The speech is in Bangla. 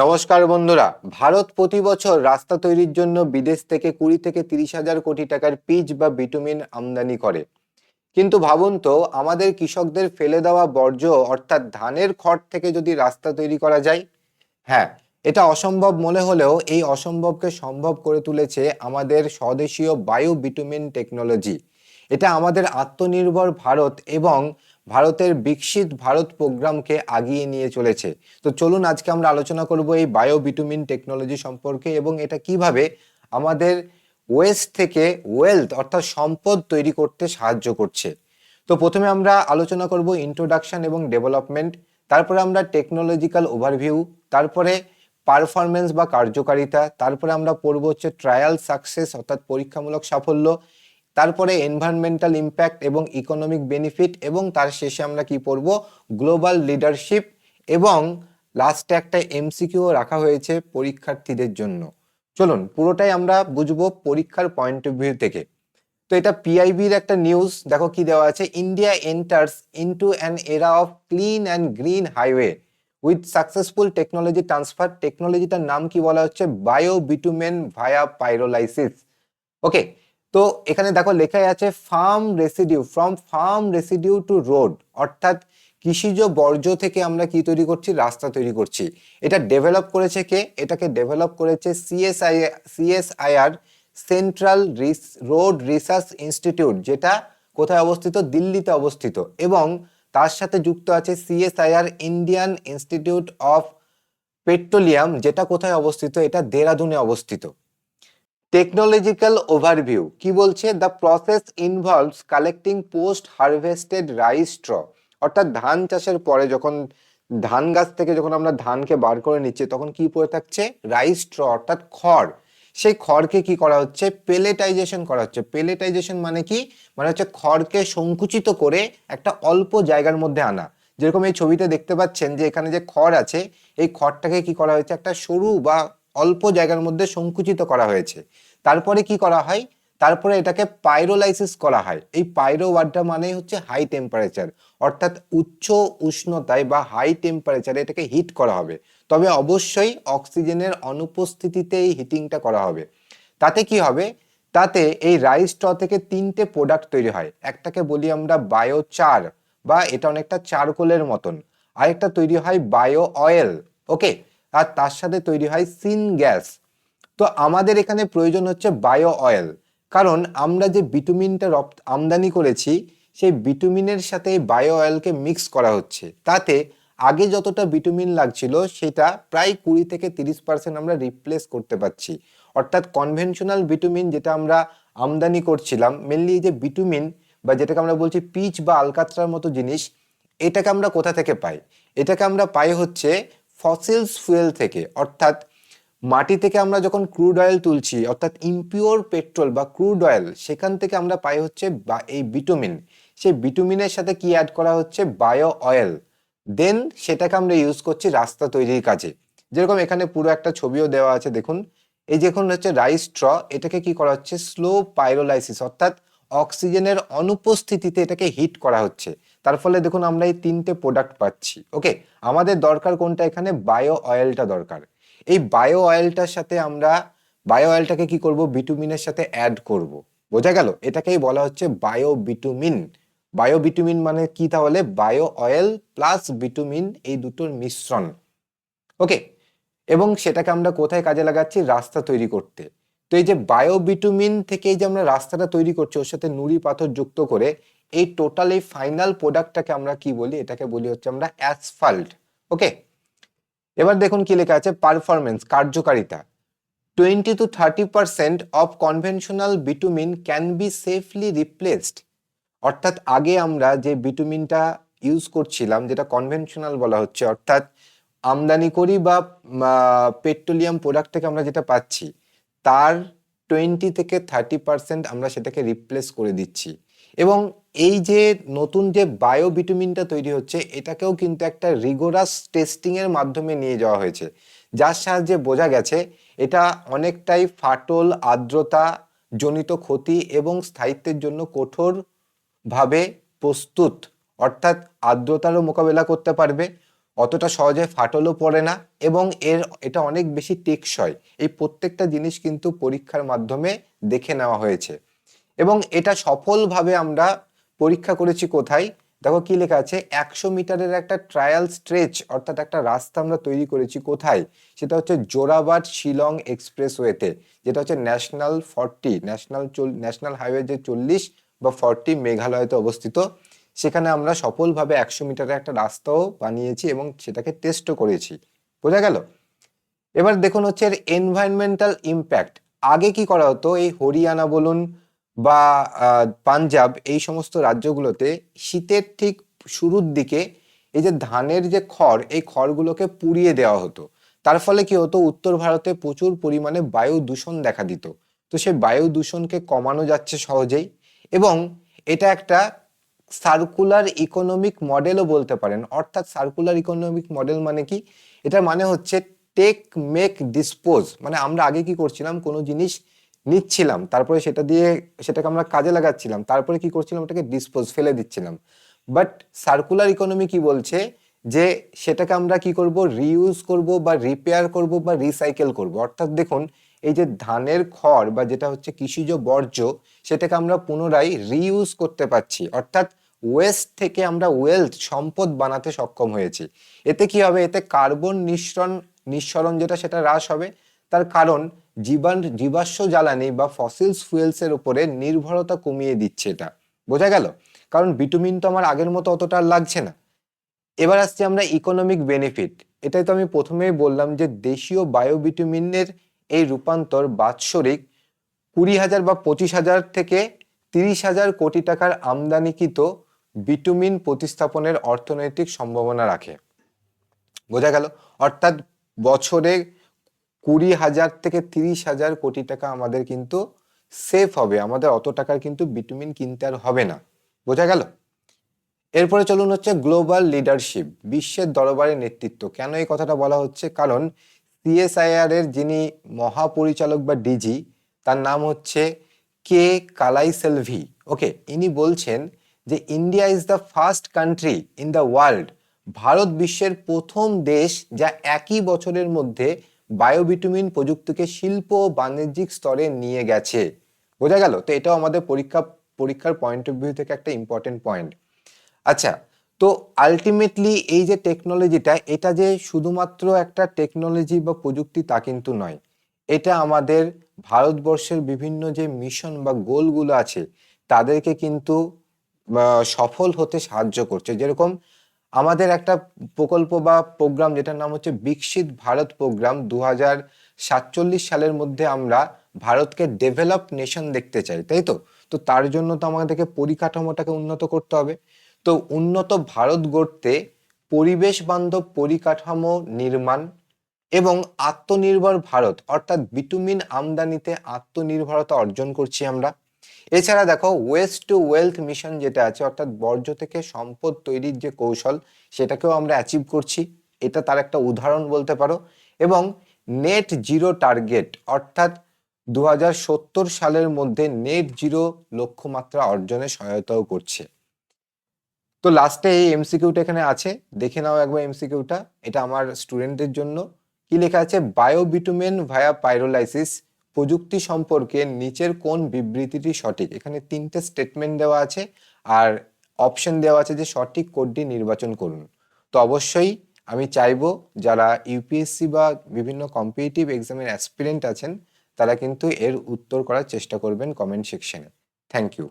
নমস্কার বন্ধুরা। ভারত প্রতি বছর রাস্তা তৈরির জন্য বিদেশ থেকে কুড়ি থেকে তিরিশ হাজার কোটি টাকার পিচ বা বিটুমিন আমদানি করে। কিন্তু ভাবুন তো, আমাদের কৃষকদের ফেলে দেওয়া বর্জ্য, অর্থাৎ ধানের খড় থেকে যদি রাস্তা তৈরি করা যায় হ্যাঁ এটা অসম্ভব মনে হলেও এই অসম্ভবকে সম্ভব করে তুলেছে আমাদের স্বদেশীয় বায়ো বিটুমিন টেকনোলজি এটা আমাদের আত্মনির্ভর ভারত এবং ভারতের বিকশিত ভারত প্রোগ্রামকে আগিয়ে নিয়ে চলেছে। তো চলুন আজকে আমরা আলোচনা করব এই বায়ো বিটুমিন টেকনোলজি সম্পর্কে এবং এটা কীভাবে আমাদের ওয়েস্ট থেকে ওয়েলথ অর্থাৎ সম্পদ তৈরি করতে সাহায্য করছে। তো প্রথমে আমরা আলোচনা করব ইন্ট্রোডাকশন এবং ডেভেলপমেন্ট, তারপরে আমরা টেকনোলজিক্যাল ওভারভিউ, তারপরে পারফরমেন্স বা কার্যকারিতা, তারপরে আমরা পড়ব হচ্ছে ট্রায়াল সাকসেস অর্থাৎ পরীক্ষামূলক সাফল্য তারপরে এনভায়রনমেন্টাল ইম্প্যাক্ট এবং ইকোনমিক বেনিফিট এবং তার শেষে আমরা কি পড়ব? গ্লোবাল লিডারশিপ এবং লাস্টে একটা এমসিকিউ রাখা হয়েছে পরীক্ষার্থীদের জন্য। চলুন, পুরোটাই আমরা বুঝব পরীক্ষার পয়েন্ট অফ ভিউ থেকে। তো এটা পিআইবির একটা নিউজ দেখো কি দেওয়া আছে? India enters into an era of clean and green highway with successful technology transfer টেকনোলজিটার নাম কি বলা হচ্ছে? Bio bitumen via pyrolysis okay তো এখানে দেখো লেখাই আছে farm residue from farm residue to road অর্থাৎ কৃষিজ বর্জ্য থেকে আমরা কি তৈরি করছি? রাস্তা তৈরি করছি। এটা ডেভেলপ করেছে কে? এটাকে ডেভেলপ করেছে CSI CSIR central road research institute যেটা কোথায় অবস্থিত? দিল্লিতে অবস্থিত। এবং তার সাথে যুক্ত আছে CSIR Indian institute of petroleum যেটা কোথায় অবস্থিত? এটা দেরাদুনে অবস্থিত। টেকনোলজিক্যাল ওভারভিউ কি বলছে? The process involves collecting post harvested rice straw অর্থাৎ ধান চাষের পরে যখন ধান গাছ থেকে যখন আমরা ধানকে বার করে নিচ্ছি, তখন কি পড়ে থাকছে? রাইস স্ট্র অর্থাৎ খড়। সেই খড়কে কি করা হচ্ছে? পেলেটাইজেশন করা হচ্ছে। পেলেটাইজেশন মানে কি? মানে হচ্ছে খড়কে সংকুচিত করে একটা অল্প জায়গার মধ্যে আনা। যেরকম এই ছবিতে দেখতে পাচ্ছেন যে এখানে যে খড় আছে, এই খড়টাকে কি করা হয়েছে? একটা সরু বা অল্প জায়গার মধ্যে সংকুচিত করা হয়েছে। তারপরে কি করা হয়? তারপরে এটাকে পাইরোলাইসিস করা হয়। এই পাইরো ওয়ার্ডটা মানে হচ্ছে হাই টেম্পারেচার অর্থাৎ উচ্চ উষ্ণতায় বা হাই টেম্পারেচারে এটাকে হিট করা হবে। তবে অবশ্যই অক্সিজেনের অনুপস্থিতিতে এই হিটিংটা করা হবে। তাতে কি হবে? তাতে এই রাইস স্ট্র থেকে তিনটে প্রোডাক্ট তৈরি হয়। একটাকে বলি আমরা বায়ো চার বা এটা অনেকটা চারকোলের মতন। আরেকটা তৈরি হয় বায়ো অয়েল ওকে আর তার সাথে তৈরি হয় সিন গ্যাস। তো আমাদের এখানে প্রয়োজন হচ্ছে বায়ো অয়েল। কারণ আমরা যে বিটুমিনটা রপ্ত, আমদানি করেছি, সেই বিটুমিনের সাথে বায়ো অয়েলকে মিক্স করা হচ্ছে। তাতে আগে যতটা বিটুমিন লাগছিল, সেটা প্রায় কুড়ি থেকে তিরিশ পার্সেন্ট আমরা রিপ্লেস করতে পারছি। অর্থাৎ কনভেনশনাল বিটুমিন যেটা আমরা আমদানি করছিলাম মেনলি যে বিটুমিন বা যেটাকে আমরা বলছি পিচ বা আলকাত্রার মতো জিনিস, এটাকে আমরা কোথা থেকে পাই? এটাকে আমরা পাই হচ্ছে ফসিলস ফুয়েল থেকে, অর্থাৎ মাটি থেকে আমরা যখন ক্রুড অয়েল তুলছি, অর্থাৎ ইম্পিওর পেট্রোল বা ক্রুড অয়েল সেখান থেকে আমরা পাই হচ্ছে বা এই বিটুমিন সেই বিটুমিনের সাথে কি অ্যাড করা হচ্ছে? বায়ো অয়েল দেন সেটাকে আমরা ইউজ করছি রাস্তা তৈরির কাজে। যেরকম এখানে পুরো একটা ছবিও দেওয়া আছে, দেখুন। এই যখন হচ্ছে রাইস স্ট্র এটাকে কি করা হচ্ছে? স্লো পাইরোলাইসিস অর্থাৎ অক্সিজেনের অনুপস্থিতিতে এটাকে হিট করা হচ্ছে। তার ফলে দেখুন আমরা এই তিনটে প্রোডাক্ট পাচ্ছি ওকে আমাদের দরকার কোনটা? এখানে বায়ো অয়েলটা দরকার। এই বায়ো অয়েলটার সাথে আমরা বায়ো অয়েলটাকে কি করব? বিটুমিনের সাথে অ্যাড করব। বোঝা গেল? এটাকেই বলা হচ্ছে বায়ো বিটুমিন বায়ো বিটুমিন মানে কি তাহলে? বায়ো অয়েল প্লাস বিটুমিন এই দুটোর মিশ্রণ ওকে এবং সেটাকে আমরা কোথায় কাজে লাগাচ্ছি? রাস্তা তৈরি করতে। তো এই যে বায়ো বিটুমিন থেকে যে আমরা রাস্তাটা তৈরি করছি, ওর সাথে নুড়ি পাথর যুক্ত করে, এই টোটাল এই ফাইনাল প্রোডাক্টটাকে আমরা কি বলি? এটাকে বলি হচ্ছে আমরা অ্যাসফাল্ট ওকে এবার দেখুন কি লেখা আছে পারফরমেন্স কার্যকারিতা। Twenty two thirty percent of conventional bitumen can be safely replaced অর্থাৎ আগে আমরা যে বিটুমিনটা ইউজ করছিলাম, যেটা কনভেনশনাল বলা হচ্ছে, অর্থাৎ আমদানি করি বা পেট্রোলিয়াম প্রোডাক্ট থেকে আমরা যেটা পাচ্ছি তার টোয়েন্টি থেকে থার্টি পার্সেন্ট আমরা সেটাকে রিপ্লেস করে দিচ্ছি। এবং এই যে নতুন যে বায়ো বিটামিনটা তৈরি হচ্ছে, এটাকেও কিন্তু একটা রিগোরাস টেস্টিংয়ের মাধ্যমে নিয়ে যাওয়া হয়েছে। যার সাহায্যে বোঝা গেছে, এটা অনেকটাই ফাটল, আর্দ্রতা জনিত ক্ষতি এবং স্থায়িত্বের জন্য কঠোরভাবে প্রস্তুত, অর্থাৎ আর্দ্রতারও মোকাবেলা করতে পারবে। অতটা সহজে ফাটলও পড়ে না এবং এর, এটা অনেক বেশি টেকসই। এই প্রত্যেকটা জিনিস কিন্তু পরীক্ষার মাধ্যমে দেখে নেওয়া হয়েছে। এবং এটা সফলভাবে আমরা পরীক্ষা করেছি কোথায়? দেখো কি লেখা আছে, একশো মিটারের একটা ট্রায়াল স্ট্রেচ অর্থাৎ একটা রাস্তা আমরা তৈরি করেছি কোথায়? সেটা হচ্ছে জোরাবাট শিলং এক্সপ্রেসওয়েতে, যেটা হচ্ছে national forty, national national highway যে চল্লিশ বা ফর্টি মেঘালয়তে অবস্থিত। সেখানে আমরা সফলভাবে একশো মিটারের একটা রাস্তাও বানিয়েছি এবং সেটাকে টেস্টও করেছি। বোঝা গেল? এবার দেখুন হচ্ছে এর এনভায়রনমেন্টাল ইম্প্যাক্ট আগে কি করা হতো? এই হরিয়ানা বলুন বা পাঞ্জাব এই সমস্ত রাজ্যগুলোতে শীতের ঠিক শুরুর দিকে এই যে ধানের যে খড়, এই খড়গুলোকে পুড়িয়ে দেওয়া হতো। তার ফলে কি হতো? উত্তর ভারতে প্রচুর পরিমাণে বায়ু দূষণ দেখা দিত। তো সেই বায়ু দূষণকে কমানো যাচ্ছে সহজেই এবং এটা একটা সার্কুলার ইকোনমিক মডেলও বলতে পারেন। অর্থাৎ সার্কুলার ইকোনমিক মডেল মানে কি? এটার মানে হচ্ছে টেক মেক ডিসপোজ মানে আমরা আগে কি করছিলাম? কোনো জিনিস নিচ্ছিলাম। তারপরে সেটা দিয়ে সেটাকে আমরা কাজে লাগাচ্ছিলাম। তারপরে কি করছিলাম? ওটাকে ডিসপোজ ফেলে দিচ্ছিলাম। বাট সার্কুলার ইকোনমি কি বলছে? যে সেটাকে আমরা কি করব? রিউজ করব বা রিপেয়ার করব বা রিসাইকেল করব। অর্থাৎ দেখুন এই যে ধানের খড় বা যেটা হচ্ছে কৃষিজ বর্জ্য, সেটাকে আমরা পুনরায় রিইউজ করতে পারছি। অর্থাৎ ওয়েস্ট থেকে আমরা ওয়েলথ সম্পদ বানাতে সক্ষম হয়েছি। এতে কি হবে? এতে কার্বন নিঃসরণ নিঃসরণ যেটা, সেটা হ্রাস হবে। তার কারণ জীবাণ জীবাশ্ম জ্বালানি বা ফসিলস ফুয়েলস এর উপরে নির্ভরতা কমিয়ে দিচ্ছে এটা। বোঝা গেল? কারণ বিটুমিন তো আমার আগের মতো অতটা লাগছে না। এবার আসছি আমরা ইকোনমিক বেনিফিট এটাই তো আমি প্রথমেই বললাম যে দেশীয় বায়োবিটুমিনের এই রূপান্তর বাৎসরিক কুড়ি হাজার বা পঁচিশ হাজার থেকে তিরিশ হাজার কোটি টাকার আমদানিকৃত বিটুমিন প্রতিস্থাপনের অর্থনৈতিক সম্ভাবনা রাখে। বোঝা গেল? অর্থাৎ বছরে কুড়ি হাজার থেকে তিরিশ হাজার কোটি টাকা আমাদের কিন্তু সেফ হবে। আমাদের অত টাকার কিন্তু বিটুমিন কিনতে আর হবে না। বোঝা গেল? এরপরে চলুন হচ্ছে গ্লোবাল লিডারশিপ বিশ্বের দরবারে নেতৃত্ব। কেন এই কথাটা বলা হচ্ছে? কারণ সিএসআইআর এর যিনি মহাপরিচালক বা ডিজি তার নাম হচ্ছে কে কালাই সেলভি ওকে ইনি বলছেন যে India is the first country in the world Bharat বিশ্বের প্রথম দেশ যা একই বছরের মধ্যে বায়োবিটুমিন প্রযুক্তিকে শিল্প ও বাণিজ্যিক স্তরে নিয়ে গেছে। বোঝা গেল? তো এটাও আমাদের পরীক্ষা, পরীক্ষার পয়েন্ট অফ ভিউ থেকে একটা ইম্পর্টেন্ট পয়েন্ট আচ্ছা তো আলটিমেটলি এই যে টেকনোলজিটা এটা যে শুধুমাত্র একটা টেকনোলজি বা প্রযুক্তি তা কিন্তু নয়, এটা আমাদের ভারতবর্ষের বিভিন্ন যে মিশন বা গোলগুলো আছে, তাদেরকে কিন্তু সফল হতে সাহায্য করছে। যেরকম আমাদের একটা প্রকল্প বা প্রোগ্রাম যেটার নাম হচ্ছে বিকশিত ভারত প্রোগ্রাম দু সাতচল্লিশ সালের মধ্যে আমরা ভারতকে ডেভেলপ নেশন দেখতে চাই, তাই তো? তো তার জন্য তো আমাদেরকে পরিকাঠামোটাকে উন্নত করতে হবে। তো উন্নত ভারত গড়তে পরিবেশ বান্ধব পরিকাঠামো নির্মাণ এবং আত্মনির্ভর ভারত, অর্থাৎ বিটুমিন আমদানিতে আত্মনির্ভরতা অর্জন করছি আমরা। এছাড়া দেখো ওয়েস্ট টু ওয়েলথ মিশন যেটা আছে, অর্থাৎ বর্জ্য থেকে সম্পদ তৈরির যে কৌশল, সেটাকেও আমরা অ্যাচিভ করছি। এটা তার একটা উদাহরণ বলতে পারো। এবং নেট জিরো টার্গেট অর্থাৎ দু হাজার সত্তর সালের মধ্যে নেট জিরো লক্ষ্যমাত্রা অর্জনে সহায়তাও করছে। তো লাস্টে এই এমসিকিউটা এখানে আছে। দেখে নাও একবার এমসিকিউটা এটা আমার স্টুডেন্টদের জন্য। কি লেখা আছে? বায়োবিটুমেন ভায়া পাইরোলাইসিস প্রযুক্তি সম্পর্কে নিচের কোন বিবৃতিটি সঠিক? এখানে তিনটে স্টেটমেন্ট দেওয়া আছে আর অপশন দেওয়া আছে যে সঠিক কোডটি নির্বাচন করুন। তো অবশ্যই আমি চাইব যারা ইউপিএসসি বা বিভিন্ন কম্পিটিটিভ এক্সামের অ্যাসপিরেন্ট আছেন, তারা কিন্তু এর উত্তর করার চেষ্টা করবেন কমেন্ট সেকশনে থ্যাংক ইউ